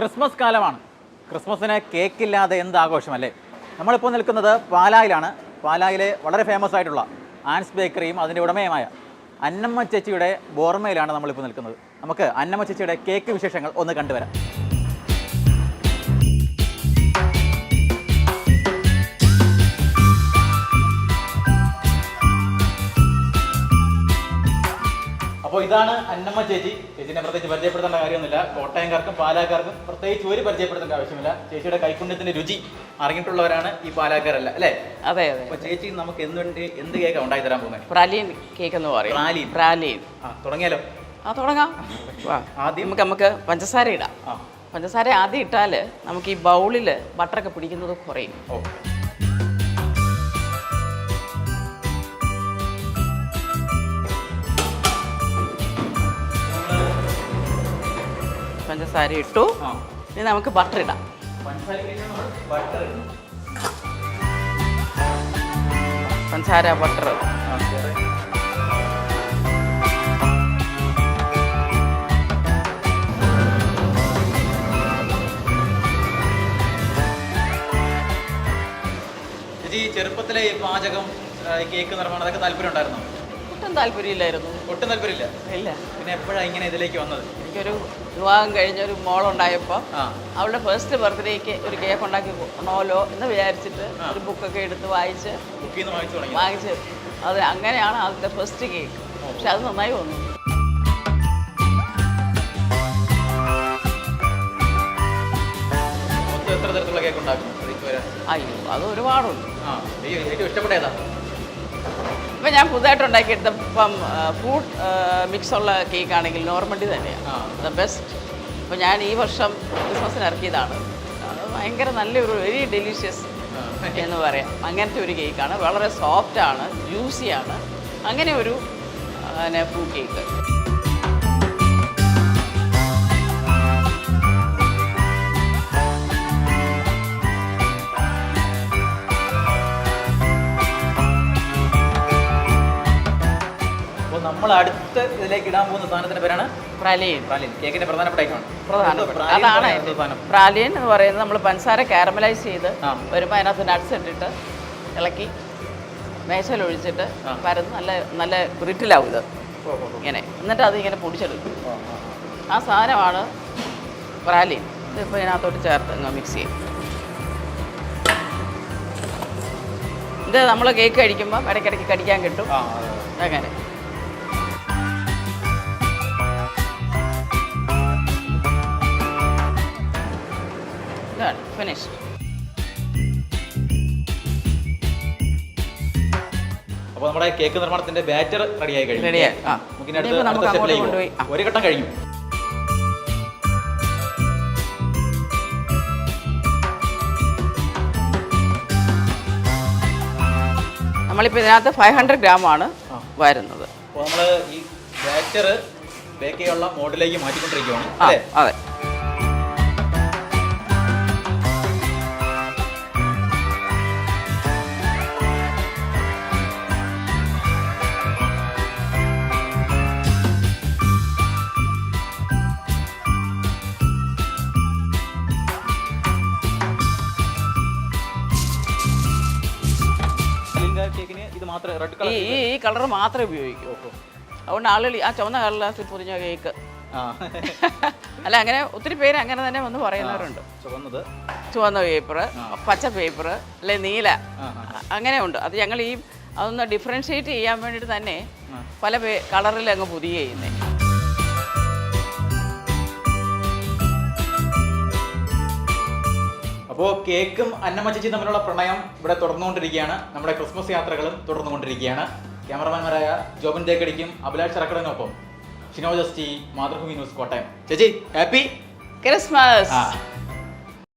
Christmas കാലമാണ്. ക്രിസ്മസിന് cake ഇല്ലാതെ എന്ത് ആഘോഷമല്ലേ നമ്മളിപ്പോൾ നിൽക്കുന്നത് പാലായിലാണ്. പാലായിലെ വളരെ ഫേമസ് ആയിട്ടുള്ള ആൻസ് ബേക്കറിയും അതിന്റെ ഉടമയുമായ അന്നമ്മ ചേച്ചിയുടെ ബോർമയിലാണ് നമ്മളിപ്പോൾ നിൽക്കുന്നത്. നമുക്ക് അന്നമ്മ ചേച്ചിയുടെ കേക്ക് വിശേഷങ്ങൾ ഒന്ന് കണ്ടുവരാം. അപ്പോൾ ഇതാണ് അന്നമ്മ ചേച്ചി. ചേച്ചിനെ പ്രത്യേകിച്ച് പരിചയപ്പെടുത്തേണ്ട കാര്യമൊന്നുമില്ല. കോട്ടയംകാർക്കും പാലാക്കാർക്കും പ്രത്യേകിച്ച് ഒരു പരിചയപ്പെടുത്തേണ്ട ആവശ്യമില്ല. ചേച്ചിയുടെ കൈപുണ്യത്തിന്റെ രുചി അറിഞ്ഞിട്ടുള്ളവരാണ് ഈ പാലാക്കാരല്ല അല്ലേ? അതെ അതെ അപ്പൊ ചേച്ചി നമുക്ക് എന്തുണ്ട് എന്ത് കേക്ക് ഉണ്ടായി തരാൻ പോകുന്നത് പ്രാലീൻ കേക്ക് എന്ന് പറയും. പ്രാലീൻ. പ്രാലീൻ. ആ തുടങ്ങിയാലോ? ആ തുടങ്ങാം. ആദ്യം? നമുക്ക് നമുക്ക് പഞ്ചസാര ഇടാം. പഞ്ചസാര ആദ്യം ഇട്ടാൽ നമുക്ക് ഈ ബൗളിൽ ബട്ടറൊക്കെ പിടിക്കുന്നത് കുറയും. ഓ. പഞ്ചസാര ഇട്ടു ഇനി നമുക്ക് ബട്ടർ ഇടാം. പഞ്ചസാര ബട്ടർ. ചേച്ചി ചെറുപ്പത്തിലെ പാചകം കേക്ക് നിർമ്മാണം അതൊക്കെ താല്പര്യം ഉണ്ടായിരുന്നോ ഒട്ടും താല്പര്യമില്ലായിരുന്നു. ഒട്ടും താല്പര്യമില്ല? ഇല്ല. പിന്നെ എപ്പോഴാണ് ഇങ്ങനെ ഇതിലേക്ക് വന്നത്? എനിക്കൊരു വിവാഹം കഴിഞ്ഞ ഒരു മോളുണ്ടായപ്പോൾ അവളുടെ ഫസ്റ്റ് ബർത്ത്ഡേക്ക് ഒരു കേക്ക് ഉണ്ടാക്കി കൊണോലോ എന്ന് വിചാരിച്ചിട്ട് ഒരു ബുക്കൊക്കെ എടുത്ത് വായിച്ച് വാങ്ങിച്ച് അത് അങ്ങനെയാണ് അതിന്റെ ഫസ്റ്റ് കേക്ക് പക്ഷെ അത് നന്നായി വന്നു. എത്ര തരത്തിലുള്ള കേക്ക് ഉണ്ടാക്കും അയ്യോ അത് ഒരുപാടുണ്ട്. ഏറ്റവും ഇഷ്ടപ്പെട്ട ഏതാ? ഇപ്പം ഞാൻ പുതുതായിട്ട് ഉണ്ടാക്കിയെടുത്ത ഇപ്പം ഫ്രൂട്ട് മിക്സ് ഉള്ള കേക്ക് ആണെങ്കിൽ നോർമണ്ടി തന്നെയാണ് ദ ബെസ്റ്റ് അപ്പോൾ ഞാൻ ഈ വർഷം ക്രിസ്മസിന് ഇറക്കിയതാണ്. ഭയങ്കര നല്ലൊരു വെരി ഡെലീഷ്യസ്. എന്ന് പറയാം. അങ്ങനത്തെ ഒരു കേക്കാണ് വളരെ സോഫ്റ്റാണ് ജ്യൂസിയാണ് അങ്ങനെ ഒരു പിന്നെ ഫ്രൂട്ട് കേക്ക് അപ്പോൾ നമ്മൾ അടുത്ത് ഇതിലേക്ക് ഇടാൻ പോകുന്ന സാധനത്തിന്റെ പേരാണ് പ്രാലിയൻ പ്രാലിൻ. കേക്കിന്റെ പ്രധാനപ്പെട്ട ഐറ്റമാണ്. പ്രധാനപ്പെട്ട അതാണ് പ്രാലിയൻ എന്ന് പറയുന്നത് നമ്മൾ പഞ്ചസാര കാരമലൈസ് ചെയ്ത്. വരുമ്പോൾ അതിനകത്ത് നട്ട്സ് ഇട്ടിട്ട് ഇളക്കി മേശയിൽ ഒഴിച്ചിട്ട്. പരന്ന് നല്ല നല്ല ബ്രിറ്റിലാവും ഇത്. ഇങ്ങനെ. എന്നിട്ട് അത് ഇങ്ങനെ പൊടിച്ചെടുക്കും. ആ, സാധനമാണ് പ്രാലിൻ. ഇതിപ്പോൾ ഇതിനകത്തോട്ട് ചേർത്ത് മിക്സ് ചെയ്യും. ഇത് നമ്മൾ കേക്ക് കഴിക്കുമ്പോൾ ഇടയ്ക്കിടയ്ക്ക് കടിക്കാൻ കിട്ടും. അങ്ങനെ. ഫിനിഷ് അപ്പോൾ നമ്മുടെ കേക്ക് നിർമ്മാണത്തിന്റെ ബാറ്റർ റെഡിയായി കഴിഞ്ഞു. റെഡിയായി, ആ. നമുക്കിനി അടുത്ത ഇനിയിപ്പോൾ നമുക്ക് അടുത്ത അങ്ങോട്ട് സ്റ്റെപ്പിലേക്ക് കൊണ്ടുപോയി, പോകാം. ഒരു ഘട്ടം കഴിഞ്ഞു. നമ്മളിപ്പോൾ ഇതിനകത്ത് ഫൈവ് ഹൺഡ്രഡ് ഗ്രാമാണ് ആ. വരുന്നത്. അപ്പോൾ നമ്മൾ ഈ ബാറ്റർ ബേക്ക് ചെയ്യാനുള്ള മോഡിലേക്ക് മാറ്റിക്കൊണ്ടിരിക്കുകയാണ്. ആ അല്ലേ? അതെ. കേക്കിന് ഇത് മാത്രമേ റെഡ് ഈ കളർ ഈ ഈ കളർ മാത്രമേ ഉപയോഗിക്കൂ. അതുകൊണ്ട് ആളുകൾ ആ ചുവന്ന കളറിലാക്കി പൊതിഞ്ഞ കേക്ക്. അല്ല അങ്ങനെ ഒത്തിരി പേര് അങ്ങനെ തന്നെ വന്ന് പറയുന്നവരുണ്ട്. ചുവന്നത്. ചുവന്ന പേപ്പർ പച്ച പേപ്പർ അല്ലെ നീല. അങ്ങനെ ഉണ്ട്. അത് ഞങ്ങൾ ഈ അതൊന്ന് ഡിഫറൻഷിയേറ്റ് ചെയ്യാൻ വേണ്ടിയിട്ട് തന്നെ. പല കളറിൽ അങ്ങ് പുതിയ ചെയ്യുന്നത് അപ്പോൾ കേക്കും അന്നമ്മച്ചി തമ്മിലുള്ള പ്രണയം ഇവിടെ തുടർന്നുകൊണ്ടിരിക്കുകയാണ്. നമ്മുടെ ക്രിസ്മസ് യാത്രകളും തുടർന്നുകൊണ്ടിരിക്കുകയാണ്. ക്യാമറമാൻമാരായ ജോബിൻ തേക്കടിക്കും അഭിലാഷ് ചറക്കടനൊപ്പം ഷിനോജസ്റ്റി മാതൃഭൂമി ന്യൂസ് കോട്ടയം. ചേച്ചി ഹാപ്പി? ക്രിസ്മസ്. ആ.